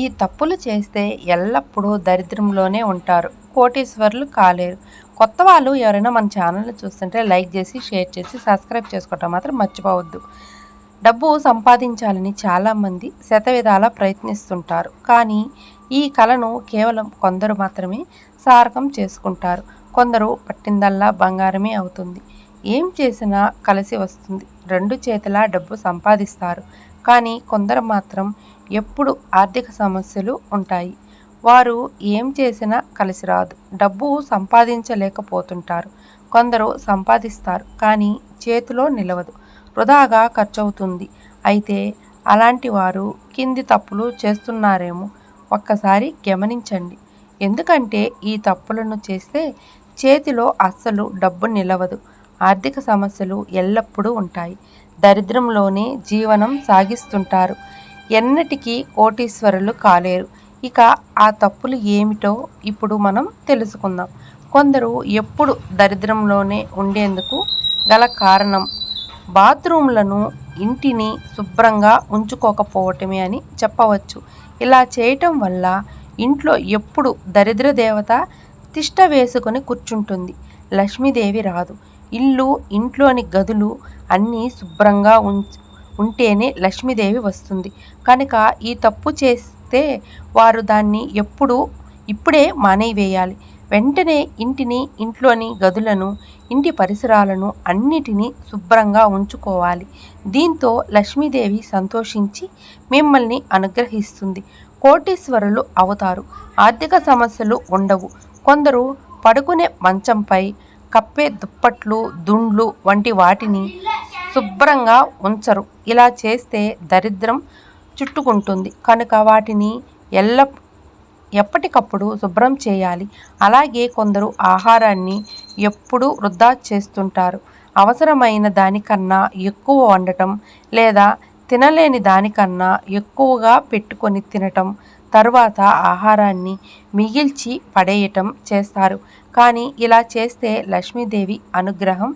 ఈ తప్పులు చేస్తే ఎల్లప్పుడూ దరిద్రంలోనే ఉంటారు. కోటీశ్వర్లు కాలేరు. కొత్త వాళ్ళు ఎవరైనా మన ఛానల్ని చూస్తుంటే లైక్ చేసి షేర్ చేసి సబ్స్క్రైబ్ చేసుకోవటం మాత్రం మర్చిపోవద్దు. డబ్బు సంపాదించాలని చాలామంది శతవిధాలా ప్రయత్నిస్తుంటారు. కానీ ఈ కళను కేవలం కొందరు మాత్రమే సారకం చేసుకుంటారు. కొందరు పట్టిందల్లా బంగారమే అవుతుంది. ఏం చేసినా కలిసి వస్తుంది. రెండు చేతుల డబ్బు సంపాదిస్తారు. కానీ కొందరు మాత్రం ఎప్పుడు ఆర్థిక సమస్యలు ఉంటాయి. వారు ఏం చేసినా కలిసి రాదు. డబ్బు సంపాదించలేకపోతుంటారు. కొందరు సంపాదిస్తారు కానీ చేతిలో నిలవదు. వృధాగా ఖర్చవుతుంది. అయితే అలాంటి వారు కింది తప్పులు చేస్తున్నారేమో ఒక్కసారి గమనించండి. ఎందుకంటే ఈ తప్పులను చేస్తే చేతిలో అస్సలు డబ్బు నిలవదు. ఆర్థిక సమస్యలు ఎల్లప్పుడూ ఉంటాయి. దరిద్రంలోనే జీవనం సాగిస్తుంటారు. ఎన్నటికీ కోటీశ్వరులు కాలేరు. ఇక ఆ తప్పులు ఏమిటో ఇప్పుడు మనం తెలుసుకుందాం. కొందరు ఎప్పుడు దరిద్రంలోనే ఉండేందుకు గల కారణం బాత్రూంలను ఇంటిని శుభ్రంగా ఉంచుకోకపోవటమే అని చెప్పవచ్చు. ఇలా చేయటం వల్ల ఇంట్లో ఎప్పుడు దరిద్ర దేవత తిష్ట వేసుకొని కూర్చుంటుంది. లక్ష్మీదేవి రాదు. ఇల్లు ఇంట్లోని గదులు అన్నీ శుభ్రంగా ఉం ఉంటేనే లక్ష్మీదేవి వస్తుంది. కనుక ఈ తప్పు చేస్తే వారు దాన్ని ఎప్పుడు ఇప్పుడే మానేవేయాలి. వెంటనే ఇంటిని ఇంట్లోని గదులను ఇంటి పరిసరాలను అన్నిటినీ శుభ్రంగా ఉంచుకోవాలి. దీంతో లక్ష్మీదేవి సంతోషించి మిమ్మల్ని అనుగ్రహిస్తుంది. కోటీశ్వరులు అవుతారు. ఆర్థిక సమస్యలు ఉండవు. కొందరు పడుకునే మంచంపై కప్పే దుప్పట్లు దుండ్లు వంటి వాటిని శుభ్రంగా ఉంచరు. ఇలా చేస్తే దరిద్రం చుట్టుకుంటుంది. కనుక వాటిని ఎల్ల ఎప్పటికప్పుడు శుభ్రం చేయాలి. అలాగే కొందరు ఆహారాన్ని ఎప్పుడూ వృధా చేస్తుంటారు. అవసరమైన దానికన్నా ఎక్కువ వండటం లేదా తినలేని దానికన్నా ఎక్కువగా పెట్టుకొని తినటం తర్వాత ఆహారాన్ని మిగిల్చి పడేయటం చేస్తారు. కానీ ఇలా చేస్తే లక్ష్మీదేవి అనుగ్రహం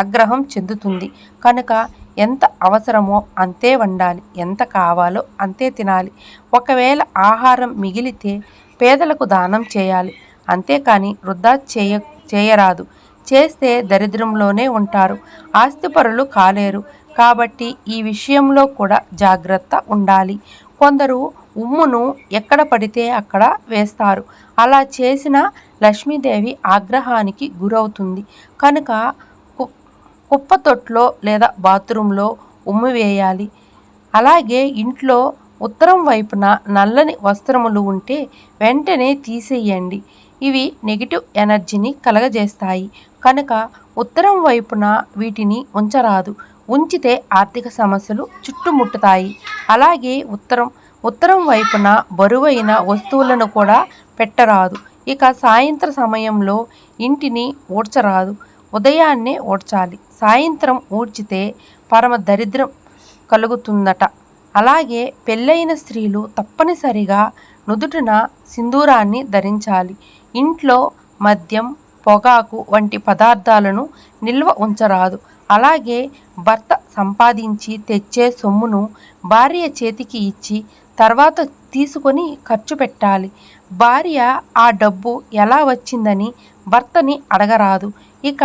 ఆగ్రహం చెందుతుంది. కనుక ఎంత అవసరమో అంతే వండాలి. ఎంత కావాలో అంతే తినాలి. ఒకవేళ ఆహారం మిగిలితే పేదలకు దానం చేయాలి. అంతేకాని వృధా చేయ చేయరాదు. చేస్తే దరిద్రంలోనే ఉంటారు. ఆస్తిపరులు కాలేరు. కాబట్టి ఈ విషయంలో కూడా జాగ్రత్త ఉండాలి. కొందరు ఉమ్మును ఎక్కడ పడితే అక్కడ వేస్తారు. అలా చేసిన లక్ష్మీదేవి ఆగ్రహానికి గురవుతుంది. కనుక కుప్పతొట్లో లేదా బాత్రూంలో ఉమ్ము వేయాలి. అలాగే ఇంట్లో ఉత్తరం వైపున నల్లని వస్త్రములు ఉంటే వెంటనే తీసేయండి. ఇవి నెగిటివ్ ఎనర్జీని కలగజేస్తాయి. కనుక ఉత్తరం వైపున వీటిని ఉంచరాదు. ఉంచితే ఆర్థిక సమస్యలు చుట్టుముట్టుతాయి. అలాగే ఉత్తరం ఉత్తరం వైపున బరువైన వస్తువులను కూడా పెట్టరాదు. ఇక సాయంత్ర సమయంలో ఇంటిని ఊడ్చరాదు ఉదయాన్నే ఊడ్చాలి సాయంత్రం ఊడ్చితే పరమ దరిద్రం కలుగుతుందట. అలాగే పెళ్ళైన స్త్రీలు తప్పనిసరిగా నుదుటిన సింధూరాన్ని ధరించాలి. ఇంట్లో మద్యం పొగాకు వంటి పదార్థాలను నిల్వ ఉంచరాదు. అలాగే భర్త సంపాదించి తెచ్చే సొమ్మును భార్య చేతికి ఇచ్చి తర్వాత తీసుకొని ఖర్చు పెట్టాలి. భార్య ఆ డబ్బు ఎలా వచ్చిందని భర్తని అడగరాదు. ఇక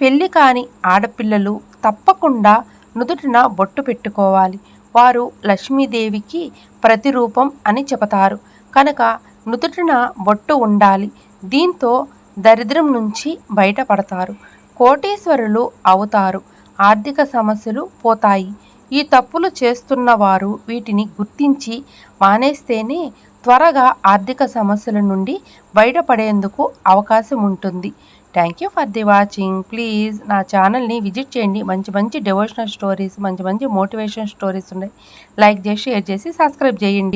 పెళ్ళి కాని ఆడపిల్లలు తప్పకుండా నుదుటిన బొట్టు పెట్టుకోవాలి. వారు లక్ష్మీదేవికి ప్రతిరూపం అని చెబుతారు. కనుక నుదుటిన బొట్టు ఉండాలి. దీంతో దరిద్రం నుంచి బయటపడతారు. కోటేశ్వరులు అవుతారు. ఆర్థిక సమస్యలు పోతాయి. ఈ తప్పులు చేస్తున్న వారు వీటిని గుర్తించి మానేస్తేనే త్వరగా ఆర్థిక సమస్యల నుండి బయటపడేందుకు అవకాశం ఉంటుంది. Thank you for the watching please నా ఛానల్ని విజిట్ చేయండి. మంచి మంచి డివోషనల్ స్టోరీస్ మంచి మంచి మోటివేషన్ స్టోరీస్ ఉన్నాయి. లైక్ చేసి షేర్ చేసి సబ్స్క్రైబ్ చేయండి.